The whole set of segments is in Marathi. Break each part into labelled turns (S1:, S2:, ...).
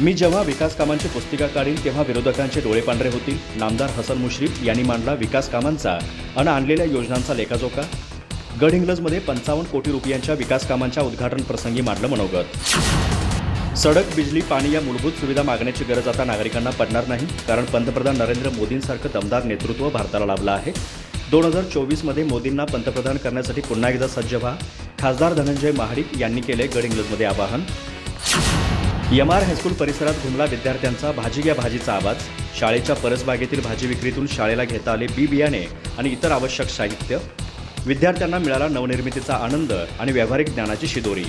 S1: मी जेव्हा विकास कामांची पुस्तिका काढीन तेव्हा विरोधकांचे डोळे पांढरे होतील. नामदार हसन मुश्रीफ यांनी मांडला विकास कामांचा अन आणलेल्या योजनांचा लेखाजोखा. गडहिंग्लजमध्ये पंचावन्न कोटी रुपयांच्या विकास कामांच्या उद्घाटन प्रसंगी मांडलं मनोगत. सडक बिजली पाणी या मूलभूत सुविधा मागण्याची गरज आता नागरिकांना पडणार नाही कारण पंतप्रधान नरेंद्र मोदींसारखं दमदार नेतृत्व भारताला लाभलं आहे. दोन हजार चोवीसमध्ये मोदींना पंतप्रधान करण्यासाठी पुन्हा एकदा सज्ज व्हा. खासदार धनंजय महाडिक यांनी केले गडहिंग्लजमध्ये आवाहन. एम आर हायस्कूल परिसरात घुमला विद्यार्थ्यांचा भाजी घ्या भाजीचा आवाज. शाळेच्या परसबागेतील भाजी विक्रीतून शाळेला घेता आले बी बियाणे आणि इतर आवश्यक साहित्य. विद्यार्थ्यांना मिळाला नवनिर्मितीचा आनंद आणि व्यावहारिक ज्ञानाची शिदोरी.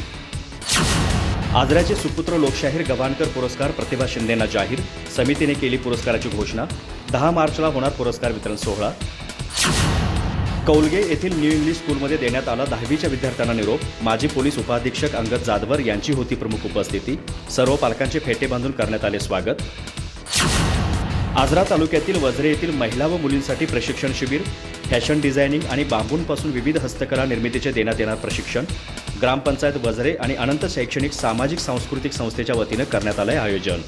S1: आजऱ्याचे सुपुत्र लोकशाहीर गव्हाणकर पुरस्कार प्रतिभा शिंदेना जाहीर. समितीने केली पुरस्काराची घोषणा. दहा मार्चला होणार पुरस्कार वितरण सोहळा. कौलगे येथील न्यू इंग्लिश स्कूलमध्ये देण्यात आला दहावीच्या विद्यार्थ्यांना निरोप. माजी पोलीस उपाधीक्षक अंगद जाधवर यांची होती प्रमुख उपस्थिती. सर्व पालकांचे फेटे बांधून करण्यात आले स्वागत. आजरा तालुक्यातील वजरे येथील महिला व मुलींसाठी प्रशिक्षण शिबिर. फॅशन डिझायनिंग आणि बांबूंपासून विविध हस्तकला निर्मितीचे देण्यात येणार प्रशिक्षण. ग्रामपंचायत वजरे आणि अनंत शैक्षणिक सामाजिक सांस्कृतिक संस्थेच्या वतीनं करण्यात आलंय आयोजन.